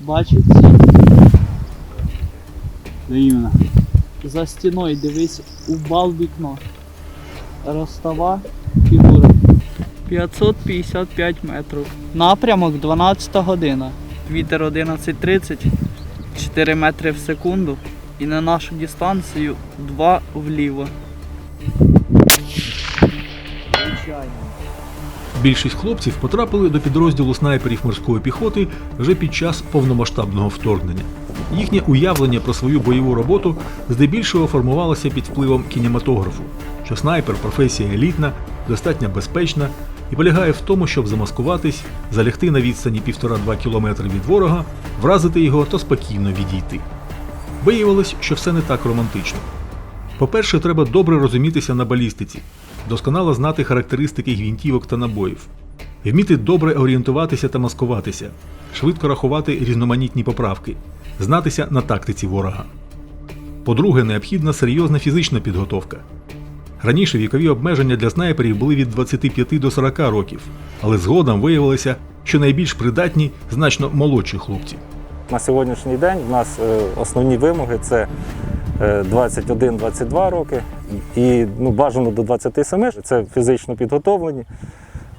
бачить іменно? За стіною дивись у бал вікно. Ростова фігура. 555 метрів. Напрямок 12 година. Вітер 11.30, 4 метри в секунду. І на нашу дистанцію 2 вліво. Більшість хлопців потрапили до підрозділу снайперів морської піхоти вже під час повномасштабного вторгнення. Їхнє уявлення про свою бойову роботу здебільшого формувалося під впливом кінематографу, що снайпер професія елітна, достатньо безпечна і полягає в тому, щоб замаскуватись, залягти на відстані 1,5-2 кілометри від ворога, вразити його та спокійно відійти. Виявилось, що все не так романтично. По-перше, треба добре розумітися на балістиці, досконало знати характеристики гвинтівок та набоїв, вміти добре орієнтуватися та маскуватися, швидко рахувати різноманітні поправки, знатися на тактиці ворога. По-друге, необхідна серйозна фізична підготовка. Раніше вікові обмеження для снайперів були від 25 до 40 років, але згодом виявилося, що найбільш придатні значно молодші хлопці. На сьогоднішній день в нас е, основні вимоги це е, 21-22 роки і ну, бажано до 27. Це фізично підготовлені,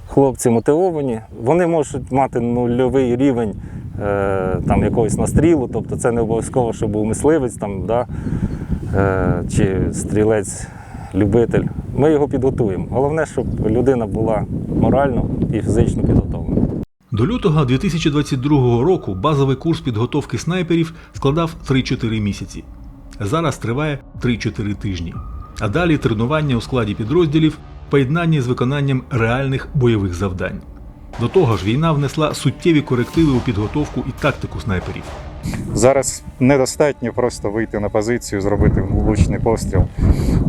хлопці мотивовані. Вони можуть мати нульовий рівень е, там, якогось настрілу, тобто це не обов'язково, щоб був мисливець там, да, е, чи стрілець-любитель. Ми його підготуємо. Головне, щоб людина була морально і фізично підготовлена. До лютого 2022 року базовий курс підготовки снайперів складав 3-4 місяці. Зараз триває 3-4 тижні. А далі тренування у складі підрозділів в поєднанні з виконанням реальних бойових завдань. До того ж, війна внесла суттєві корективи у підготовку і тактику снайперів. Зараз недостатньо просто вийти на позицію, зробити влучний постріл.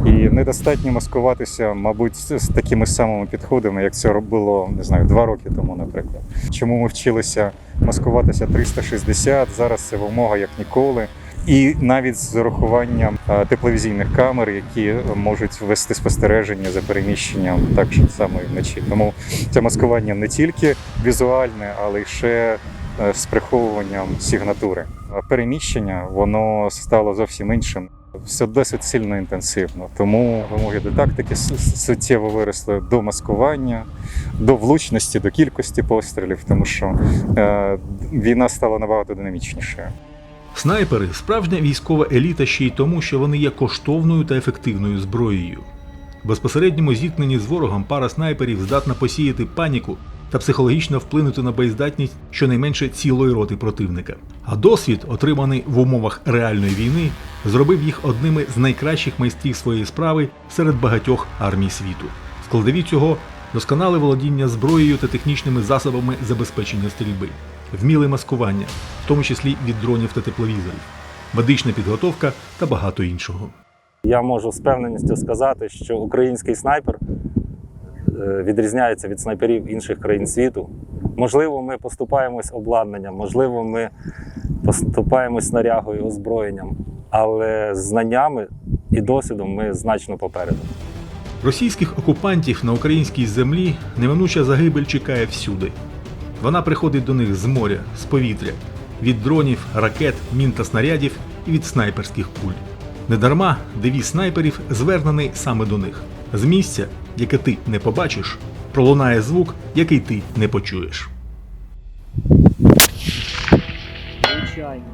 І недостатньо маскуватися, мабуть, з такими самими підходами, як це було не знаю, два роки тому, наприклад. Чому ми вчилися маскуватися 360, зараз це вимога як ніколи. І навіть з урахуванням е, тепловізійних камер, які можуть вести спостереження за переміщенням так само і вночі. Тому це маскування не тільки візуальне, але й ще е, з приховуванням сигнатури. Переміщення воно стало зовсім іншим. Все досить сильно інтенсивно. Тому вимоги до тактики суттєво виросли до маскування, до влучності, до кількості пострілів, тому що е, війна стала набагато динамічнішою. Снайпери справжня військова еліта ще й тому, що вони є коштовною та ефективною зброєю. В безпосередньому зіткненні з ворогом пара снайперів здатна посіяти паніку та психологічно вплинути на боєздатність щонайменше цілої роти противника. А досвід, отриманий в умовах реальної війни, зробив їх одними з найкращих майстрів своєї справи серед багатьох армій світу. Складові цього досконале володіння зброєю та технічними засобами забезпечення стрільби, вміле маскування, в тому числі від дронів та тепловізорів, медична підготовка та багато іншого. Я можу з певненістю сказати, що український снайпер е, відрізняється від снайперів інших країн світу. Можливо, ми поступаємось обладнанням, можливо, ми поступаємось снарягою, озброєнням, але знаннями і досвідом ми значно попереду. Російських окупантів на українській землі неминуча загибель чекає всюди. Вона приходить до них з моря, з повітря, від дронів, ракет, мін та снарядів і від снайперських куль. Недарма девіз снайперів звернений саме до них. З місця, яке ти не побачиш, пролунає звук, який ти не почуєш. Звичайно.